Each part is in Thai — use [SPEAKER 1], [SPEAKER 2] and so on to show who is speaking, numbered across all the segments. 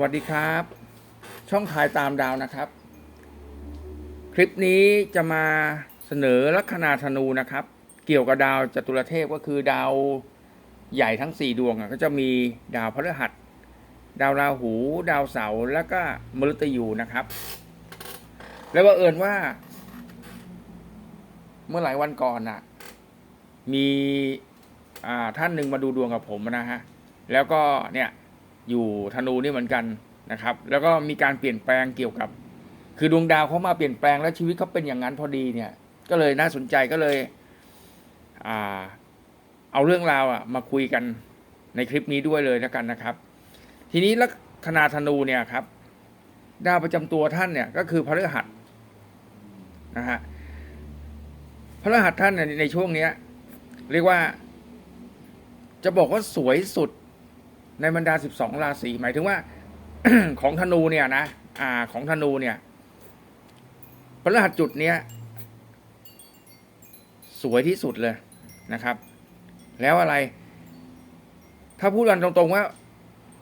[SPEAKER 1] วัสดีครับ ช่องถ่ายตามดาวนะครับ คลิปนี้จะมาเสนอลัคนาธนูนะครับ เกี่ยวกับดาวจตุรเทพก็คือดาวใหญ่ทั้งสี่ดวงก็จะมีดาวพฤหัส ดาวราหู ดาวเสาร์แล้วก็มฤตยูนะครับ แล้วว่าเอิญว่า เมื่อหลายวันก่อนน่ะ มีท่านหนึ่งมาดูดวงกับผมนะฮะแล้วก็เนี่ย อยู่ธนูนี่เหมือนกันนะครับ แล้วก็มีการเปลี่ยนแปลงเกี่ยวกับ คือดวงดาวเขามาเปลี่ยนแปลงแล้วชีวิตเขาเป็นอย่างนั้นพอดีเนี่ย ก็เลยน่าสนใจก็เลยอ่าเอาเรื่องราวอะมาคุยกันในคลิปนี้ด้วยเลยแล้วกันนะครับ ทีนี้ลัคนาธนูเนี่ยครับ ดาวประจำตัวท่านเนี่ยก็คือพฤหัสนะฮะพฤหัสท่านเนี่ยในช่วงเนี้ย เรียกว่า จะบอกว่าสวยสุด ในบรรดา 12 ราศีหมายถึงว่า ของธนูเนี่ยนะอ่าของธนูเนี่ยพฤหัสจุดเนี้ยสวยที่สุดเลยนะครับ แล้วอะไร ถ้าพูดกันตรงๆว่า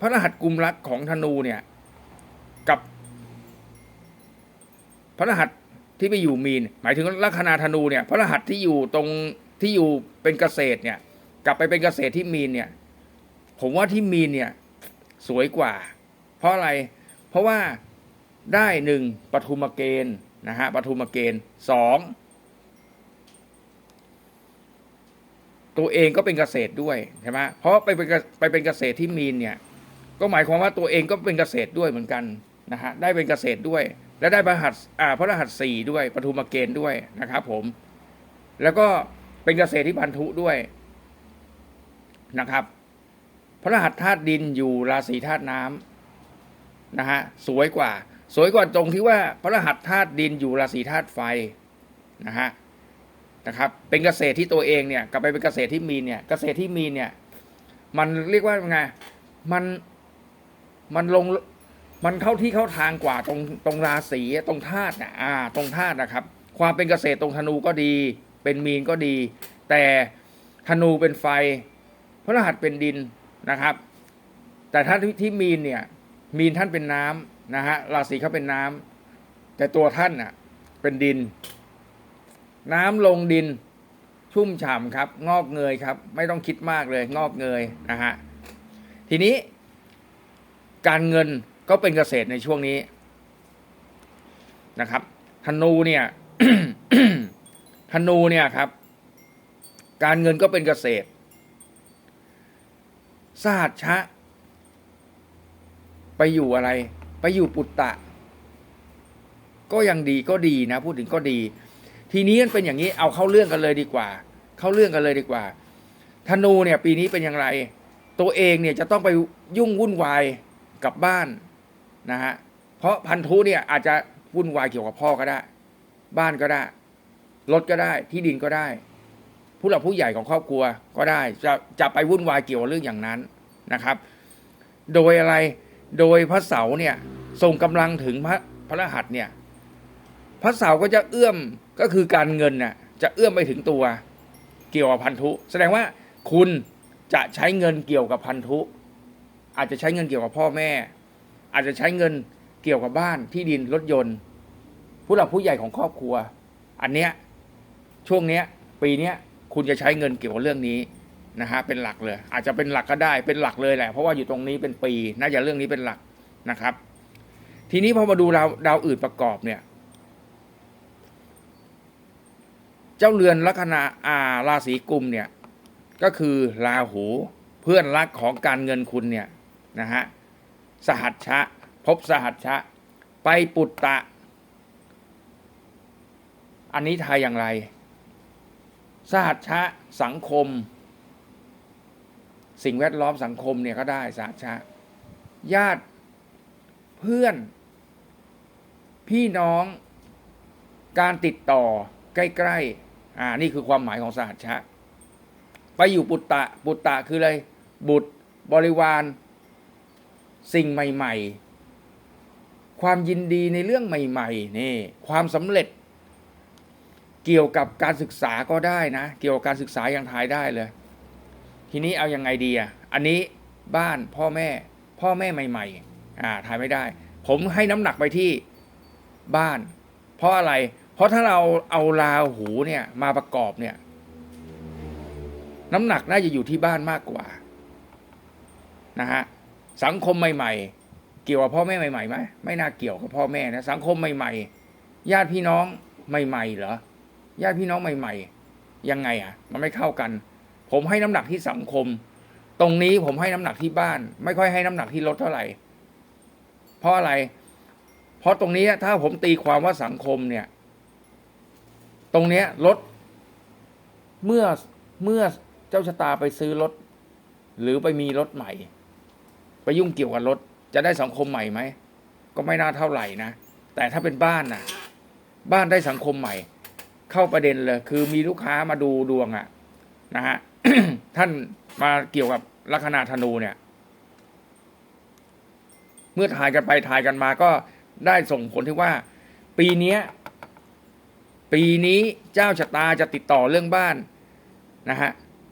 [SPEAKER 1] พระรหัสกุมรักของธนูเนี่ย กับ พระรหัสที่ไปอยู่มีน หมายถึงลัคนาธนูเนี่ย พระรหัสที่อยู่ตรงที่อยู่เป็นเกษตรเนี่ย กลับไปเป็นเกษตรที่มีนเนี่ย ผมว่าที่มีนเนี่ยสวยกว่า เพราะอะไร เพราะว่าได้หนึ่งปฐุมเกณฑ์นะฮะปฐุมเกณฑ์สองตัวเองก็เป็นเกษตรด้วยใช่ไหมเพราะไปเป็นเกไปเป็นเกษตรที่มีนเนี่ย ก็หมายความว่าตัวเองก็เป็นเกษตรด้วยเหมือนกันนะฮะได้เป็นเกษตรด้วย และได้พระหัสอ่าพระรหัสสี่ด้วยปฐุมเกณฑ์ด้วยนะครับผม แล้วก็เป็นเกษตรที่พันธุด้วยนะครับ พระรหัสธาตุดินอยู่ราศีธาตุน้ำนะฮะสวยกว่า สวยกว่าตรงที่ว่าพระรหัสธาตุดินอยู่ราศีธาตุไฟนะฮะนะครับ เป็นเกษตรที่ตัวเองเนี่ยกลับไปเป็นเกษตรที่มีเนี่ย เกษตรที่มีเนี่ย มันเรียกว่าไงมันมันลงมันเข้าที่เข้าทางกว่าตรงตรงราศีตรงธาตุนะอ่า ตรงธาตุนะครับ ความเป็นเกษตรตรงธนูก็ดี เป็นมีนก็ดี แต่ธนูเป็นไฟพระรหัสเป็นดิน นะครับ แต่ท่านที่ที่มีนเนี่ย มีนท่านเป็นน้ำนะฮะราศีเขาเป็นน้ำแต่ตัวท่านน่ะ เป็นดิน น้ำลงดินชุ่มฉ่ำครับ งอกเงยครับ ไม่ต้องคิดมากเลย งอกเงยนะฮะทีนี้ การเงินก็เป็นเกษตรในช่วงนี้นะครับธนูเนี่ยธนูเนี่ยครับ การเงินก็เป็นเกษตร สหัสชะ ไปอยู่อะไร ไปอยู่ปุตตะ ก็ยังดีก็ดีนะ พูดถึงก็ดี ทีนี้มันเป็นอย่างนี้ เอาเข้าเรื่องกันเลยดีกว่า เข้าเรื่องกันเลยดีกว่า ธนูเนี่ย ปีนี้เป็นอย่างไร ตัวเองเนี่ยจะต้องไปยุ่งวุ่นวายกับบ้านนะฮะเพราะพันธุเนี่ยอาจจะวุ่นวายเกี่ยวกับพ่อก็ได้ บ้านก็ได้รถก็ได้ ที่ดินก็ได้ ผู้หลักผู้ใหญ่ของครอบครัวก็ได้จะจะไปวุ่นวายเกี่ยวกับเรื่องอย่างนั้นนะครับ โดยอะไรโดยพระเสาร์เนี่ยส่งกำลังถึงพระพระรหัสเนี่ยพระเสาร์ก็จะเอื้อมก็คือการเงินน่ะจะเอื้อมไปถึงตัวเกี่ยวกับพันธุ แสดงว่าคุณจะใช้เงินเกี่ยวกับพันธุ อาจจะใช้เงินเกี่ยวกับพ่อแม่ อาจจะใช้เงินเกี่ยวกับบ้านที่ดินรถยนต์ ผู้หลักผู้ใหญ่ของครอบครัว อันเนี้ยช่วงเนี้ยปีเนี้ย คุณจะใช้เงินเกี่ยวกับเรื่องนี้นะฮะเป็นหลักเลย อาจจะเป็นหลักก็ได้เป็นหลักเลยแหละเพราะว่าอยู่ตรงนี้เป็นปีน่าจะเรื่องนี้เป็นหลักนะครับ ทีนี้พอมาดูดาวดาวอื่นประกอบเนี่ย เจ้าเรือนลัคนาอาราศีกุมเนี่ย ก็คือราหูเพื่อนรักของการเงินคุณเนี่ยนะฮะสหัชชะ พบสหัชชะ ไปปุตตะ อันนี้ทายอย่างไร สหัชชะสังคม สิ่งแวดล้อมสังคมเนี่ยก็ได้สหัชชะ ญาติเพื่อน พี่น้อง การติดต่อใกล้ๆอ่านี่คือความหมายของสหัชชะ ไปอยู่ปุตตะปุตตะคืออะไร บุตรบริวาร สิ่งใหม่ ๆ ความยินดีในเรื่องใหม่ ๆ นี่ ความสำเร็จ เกี่ยวกับการศึกษาก็ได้นะ เกี่ยวกับการศึกษายังทายได้เลย ทีนี้เอาอยัางไงดีอะอันนี้บ้านพ่อแม่ พ่อแม่ใหม่อ่าทายไม่ได้ ผมให้น้ำหนักไปที่บ้าน เพราะอะไร เพราะถ้าเราเอาราหูเนี่ยมาประกอบเนี่ย น้ำหนักน่าจะอยู่ที่บ้านมากกว่านะฮะสังคมใหม่ ๆ เกี่ยวกับพ่อแม่ใหม่ๆไหมไม่น่าเกี่ยวกับพ่อแม่นะสังคมใหม่ ๆ ญาติพี่น้องใหม่ๆเหรอ ญาติพี่น้องใหม่ ๆ ยังไงอะ มันไม่เข้ากัน ผมให้น้ำหนักที่สังคม ตรงนี้ผมให้น้ำหนักที่บ้าน ไม่ค่อยให้น้ำหนักที่รถเท่าไหร่ เพราะอะไร เพราะตรงนี้ถ้าผมตีความว่าสังคมเนี่ย ตรงเนี้ยรถเมื่อเมื่อเจ้าชะตาไปซื้อรถ หรือไปมีรถใหม่ ไปยุ่งเกี่ยวกับรถ จะได้สังคมใหม่ไหมก็ไม่น่าเท่าไหร่นะแต่ถ้าเป็นบ้านนะบ้านได้สังคมใหม่ เข้าประเด็นเลย คือมีลูกค้ามาดูดวงอะนะฮะท่านมาเกี่ยวกับลัคนาธนูเนี่ย เมื่อทายกันไปทายกันมาก็ได้ส่งผลที่ว่า ปีนี้ปีนี้เจ้าชะตาจะติดต่อเรื่องบ้านนะฮะ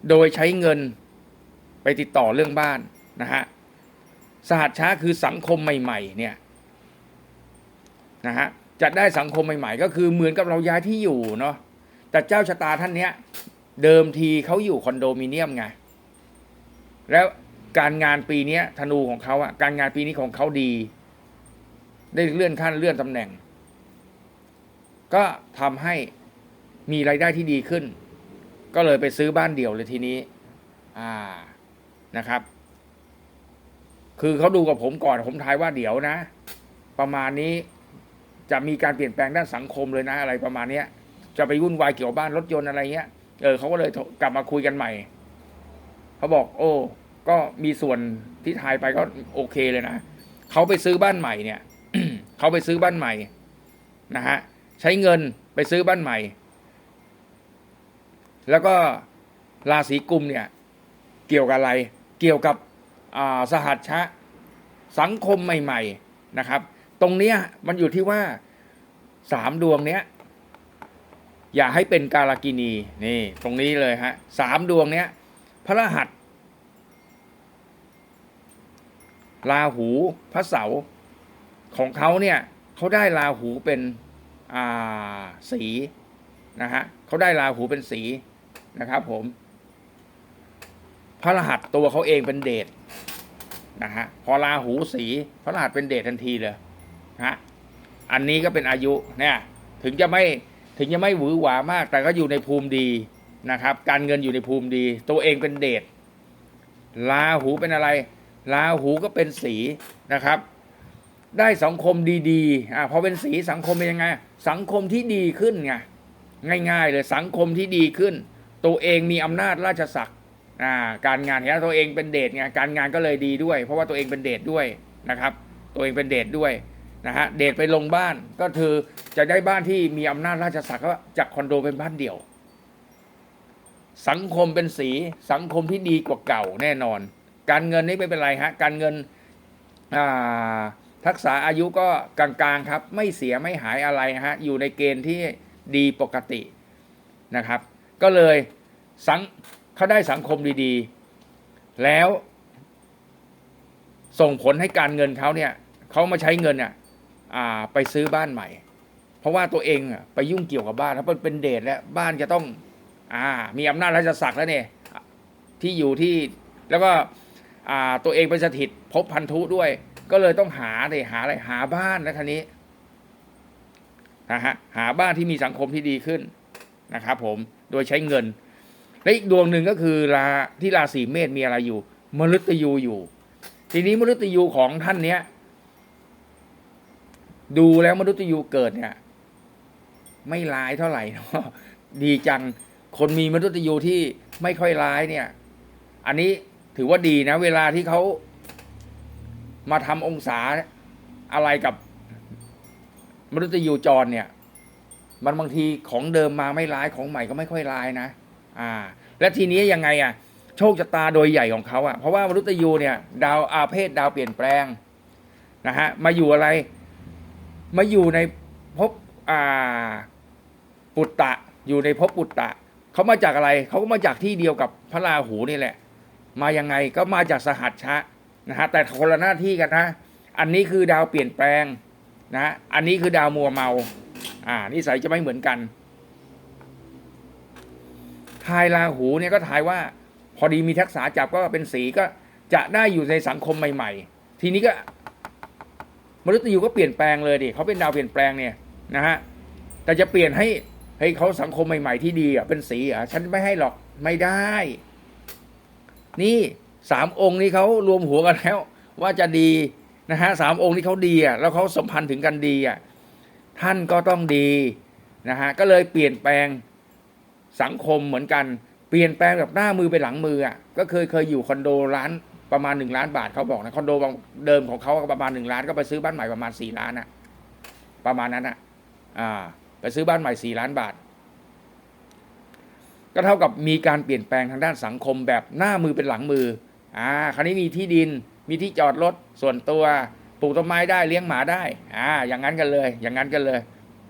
[SPEAKER 1] โดยใช้เงินไปติดต่อเรื่องบ้านนะฮะสหัสช้าคือสังคมใหม่ ๆ เนี่ยนะฮะ จะได้สังคมใหม่ๆ ก็คือเหมือนกับเราย้ายที่อยู่เนาะแต่เจ้าชะตาท่านเนี้ย เดิมทีเขาอยู่คอนโดมิเนียมไงแล้วการงานปีเนี้ยธนูของเขาอะการงานปีนี้ของเขาดี ได้เลื่อนขั้นเลื่อนตำแหน่ง ก็ทำให้มีรายได้ที่ดีขึ้น ก็เลยไปซื้อบ้านเดี่ยวเลยทีนี้ อ่านะครับ คือเขาดูกับผมก่อนผมทายว่าเดี๋ยวนะ ประมาณนี้ จะมีการเปลี่ยนแปลงด้านสังคมเลยนะอะไรประมาณเนี้ย จะไปวุ่นวายเกี่ยวกับบ้านรถยนต์อะไรเงี้ยเออเขาก็เลยกลับมาคุยกันใหม่เขาบอก โอ้ ก็มีส่วนที่ทายไปก็โอเคเลยนะเขาไปซื้อบ้านใหม่เนี่ยเขาไปซื้อบ้านใหม่นะฮะใช้เงินไปซื้อบ้านใหม่ แล้วก็ราศีกุมเนี่ย เกี่ยวกับอะไร เกี่ยวกับอ่าสหัชชะ สังคมใหม่ ๆ นะครับ ตรงเนี้ยมันอยู่ที่ว่าสามดวงเนี้ย อย่าให้เป็นกาลกินีนี่ ตรงนี้เลยฮะสามดวงเนี้ย พระรหัสราหูพระเสาของเขาเนี่ยเขาได้ราหูเป็นอ่าสีนะฮะเขาได้ราหูเป็นสีนะครับผม พระรหัสตัวเขาเองเป็นเดชนะฮะพอราหูสี พระรหัสเป็นเดชทันทีเลย ฮะอันนี้ก็เป็นอายุเนี่ยถึงจะไม่ถึงจะไม่หวือหวามาก แต่ก็อยู่ในภูมิดีนะครับ การเงินอยู่ในภูมิดี ตัวเองเป็นเดชราหูเป็นอะไรราหูก็เป็นสีนะครับ ได้สังคมดีๆอ่าพอเป็นสีสังคมเป็นยังไง สังคมที่ดีขึ้นไงง่าย ๆ เลยสังคมที่ดีขึ้น ตัวเองมีอำนาจราชศักดิ์อ่าการงานเนี้ยตัวเองเป็นเดชไงการงานก็เลยดีด้วย เพราะว่าตัวเองเป็นเดชด้วยนะครับ ตัวเองเป็นเดชด้วย นะฮะเดชไปลงบ้านก็คือจะได้บ้านที่มีอำนาจราชศักดิ์จากคอนโดเป็นบ้านเดี่ยว สังคมเป็นสีสังคมที่ดีกว่าเก่าแน่นอน การเงินนี่ไม่เป็นไรฮะการเงินทักษะอายุก็กลางๆครับ ไม่เสียไม่หายอะไรฮะอยู่ในเกณฑ์ที่ดีปกตินะครับ ก็เลยสังเขาได้สังคมดีๆ แล้วส่งผลให้การเงินเขาเนี่ยเขามาใช้เงินเนี่ยอ่า ไปซื้อบ้านใหม่ เพราะว่าตัวเองอะไปยุ่งเกี่ยวกับบ้านแล้วมันเป็นเดทแล้วบ้านจะต้องอ่ามีอำนาจราชศักดิ์แล้วเนี่ยที่อยู่ที่แล้วก็อ่าตัวเองไปสถิตพบพันธุด้วย ก็เลยต้องหาเลยหาอะไรหาบ้านนะทีนี้นะฮะหาบ้านที่มีสังคมที่ดีขึ้นนะครับผมโดยใช้เงิน และอีกดวงหนึ่งก็คือราที่ราศีเมษมีอะไรอยู่ มฤตยูอยู่ ทีนี้มฤตยูของท่านเนี้ย ดูแล้วมฤตยูเกิดเนี่ย ไม่ร้ายเท่าไหร่เนาะดีจังคนมีมนุษย์ยูที่ไม่ค่อยร้ายเนี่ย อันนี้ถือว่าดีนะ เวลาที่เขามาทำองศาอะไรกับมนุษย์ยูจรเนี่ย มันบางทีของเดิมมาไม่ร้ายของใหม่ก็ไม่ค่อยร้ายนะอ่า และทีนี้ยังไงอะ โชคชะตาโดยใหญ่ของเขาอะเพราะว่ามนุษย์ยูเนี่ย ดาวอาเพศดาวเปลี่ยนแปลงนะฮะมาอยู่อะไร มาอยู่ในภพอ่าปุตตะ อยู่ในภพปุตตะเขามาจากอะไรเขาก็มาจากที่เดียวกับพระราหูนี่แหละ มายังไงก็มาจากสหัชชะนะฮะแต่คนละหน้าที่กันนะ อันนี้คือดาวเปลี่ยนแปลงนะอันนี้คือดาวมัวเมา อ่านิสัยจะไม่เหมือนกันทายราหูเนี่ยก็ทายว่า พอดีมีทักษะจับก็เป็นสีก็จะได้อยู่ในสังคมใหม่ ๆ ทีนี้ก็ มนุษย์ยูก็เปลี่ยนแปลงเลยดิเขาเป็นดาวเปลี่ยนแปลงเนี่ยนะฮะแต่จะเปลี่ยนให้ให้เขาสังคมใหม่ ๆ ที่ดีอะเป็นสีอะฉันไม่ให้หรอกไม่ได้ นี่สามองค์นี้เขารวมหัวกันแล้ว ว่าจะดีนะฮะสามองค์นี้เขาดีอะแล้วเขาสัมพันธ์ถึงกันดีอะท่านก็ต้องดีนะฮะก็เลยเปลี่ยนแปลงสังคมเหมือนกัน เปลี่ยนแปลงแบบหน้ามือไปหลังมืออะก็เคยเคยอยู่คอนโดร้าน ประมาณหนึ่งล้านบาทเขาบอกนะคอนโดบางเดิมของเขาประมาณหนึ่งล้านก็ไปซื้อบ้านใหม่ประมาณสี่ล้านอะประมาณนั้นอะอ่า ไปซื้อบ้านใหม่สี่ล้านบาท ก็เท่ากับมีการเปลี่ยนแปลงทางด้านสังคมแบบหน้ามือเป็นหลังมืออ่าคราวนี้มีที่ดินมีที่จอดรถส่วนตัวปลูกต้นไม้ได้เลี้ยงหมาได้อ่าอย่างนั้นกันเลย อย่างนั้นกันเลย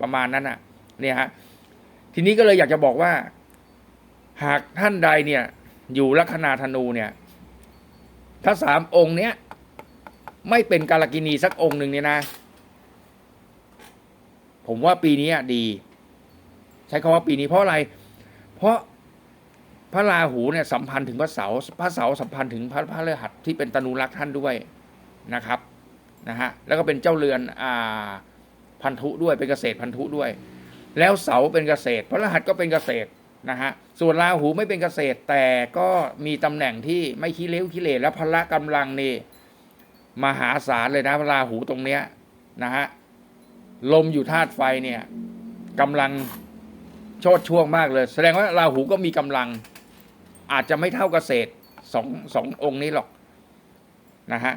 [SPEAKER 1] ประมาณนั้นอะเนี่ยฮะทีนี้ก็เลยอยากจะบอกว่า หากท่านใดเนี่ย อยู่ลัคนาธนูเนี่ย ถ้าสามองค์เนี้ย ไม่เป็นกาลกินีสักองค์หนึ่งเนี่ยนะ ผมว่าปีนี้ดี ใช้คำว่าปีนี้เพราะอะไร เพราะพระราหูเนี่ยสัมพันธ์ถึงพระเสาร์พระเสาร์สัมพันธ์ถึงพระพระฤหัสที่เป็นตนูรักษ์ท่านด้วยนะครับนะฮะแล้วก็เป็นเจ้าเรือนอ่าพันธุด้วยเป็นเกษตรพันธุด้วย แล้วเสาเป็นเกษตรพระรหัสก็เป็นเกษตร นะฮะส่วนราหูไม่เป็นเกษตรแต่ก็มีตำแหน่งที่ไม่ขี้เลี้ยวขี้เหร่และพละกำลังนี่มหาศาลเลยนะราหูตรงเนี้ยนะฮะลมอยู่ธาตุไฟเนี่ยกำลังโชดช่วงมากเลย แสดงว่าราหูก็มีกำลัง อาจจะไม่เท่าเกษตรสองสององค์นี้หรอกนะฮะ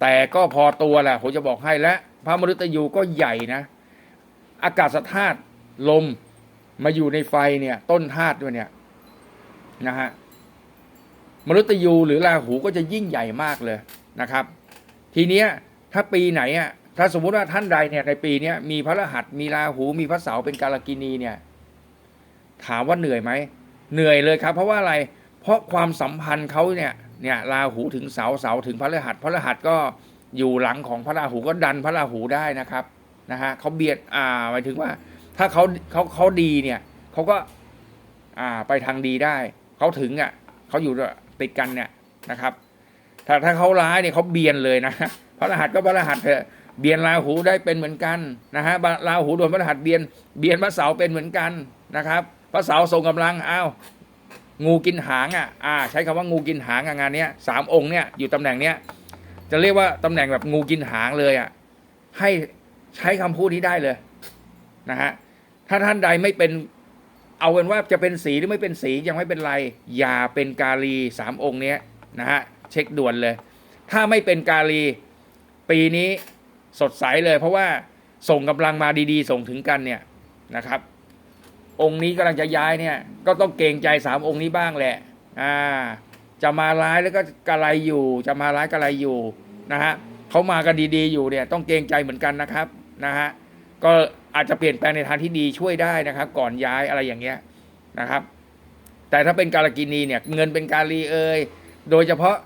[SPEAKER 1] แต่ก็พอตัวแหละผมจะบอกให้และ พระมฤตยูก็ใหญ่นะ อากาศธาตุลม มาอยู่ในไฟเนี่ย ต้นธาตุด้วยเนี่ยนะฮะมฤตยูหรือราหูก็จะยิ่งใหญ่มากเลยนะครับ ทีเนี้ยถ้าปีไหนอะถ้าสมมุติว่าท่านใดเนี่ยในปีเนี้ยมีพระรหัสมีราหูมีพระเสาเป็นกาลกินีเนี่ย ถามว่าเหนื่อยไหมเหนื่อยเลยครับ เพราะว่าอะไร เพราะความสัมพันธ์เขาเนี่ยเนี่ยราหูถึงเสาเสาถึงพระรหัสพระรหัสก็อยู่หลังของพระราหูก็ดันพระราหูได้นะครับนะฮะเขาเบียดอ่าหมายถึงว่า ถ้าเขาเขาเขาดีเนี่ยเขาก็ อ่าไปทางดีได้เขาถึงอะเขาอยู่ติดกันเนี่ยนะครับ ถ้าถ้าเขาร้ายเนี่ยเขาเบียนเลยนะพระรหัสก็พระรหัสเถอะเบียนราหูได้เป็นเหมือนกันนะฮะราหูโดนพระรหัสเบียน เบียนพระเสาร์เป็นเหมือนกันนะครับ พระเสาร์ทรงกำลังอ้าวงูกินหางอะอ่า ใช้คำว่างูกินหางงานเนี้ยสามองค์เนี่ยอยู่ตำแหน่งเนี้ยจะเรียกว่าตำแหน่งแบบงูกินหางเลยอะให้ใช้คำพูดนี้ได้เลยนะฮะ ถ้าท่านใดไม่เป็น เอาเป็นว่าจะเป็นสีหรือไม่เป็นสียังไม่เป็นไร อย่าเป็นกาลีสามองค์เนี้ยนะฮะเช็คด่วนเลย ถ้าไม่เป็นกาลีปีนี้สดใสเลย เพราะว่าส่งกำลังมาดีๆ ส่งถึงกันเนี่ยนะครับ องค์นี้กำลังจะย้ายเนี่ย ก็ต้องเกรงใจสามองค์นี้บ้างแหละอ่าจะมาร้ายแล้วก็กระไรอยู่ จะมาร้ายกระไรอยู่นะฮะเขามากันดีๆอยู่เนี่ยต้องเกรงใจเหมือนกันนะครับนะฮะก็ อาจจะเปลี่ยนแปลงในทางที่ดีช่วยได้นะครับ ก่อนย้ายอะไรอย่างเงี้ยนะครับ แต่ถ้าเป็นการกินีเนี่ย เงินเป็นกาลีเอยโดยเฉพาะ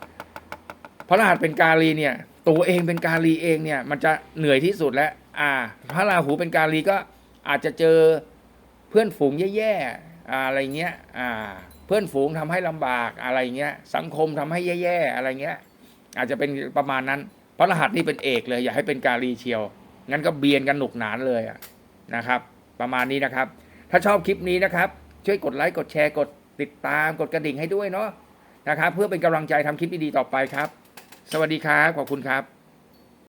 [SPEAKER 1] พระรหัสเป็นกาลีเนี่ย ตัวเองเป็นกาลีเองเนี่ย มันจะเหนื่อยที่สุดแล้วอ่า พระราหูเป็นกาลีก็อาจจะเจอเพื่อนฝูงแย่ๆอะไรเงี้ยอ่า เพื่อนฝูงทำให้ลำบากอะไรเงี้ย สังคมทำให้แย่ๆอะไรเงี้ย อาจจะเป็นประมาณนั้นพระรหัสนี่เป็นเอกเลย อย่าให้เป็นกาลีเชียวงั้นก็เบียนกันหนุกหนานเลยอะ นะครับ ประมาณนี้นะครับ ถ้าชอบคลิปนี้นะครับ ช่วยกดไลค์กดแชร์กดติดตามกดกระดิ่งให้ด้วยเนาะนะครับ เพื่อเป็นกำลังใจทำคลิปดีๆต่อไปครับ สวัสดีครับขอบคุณครับ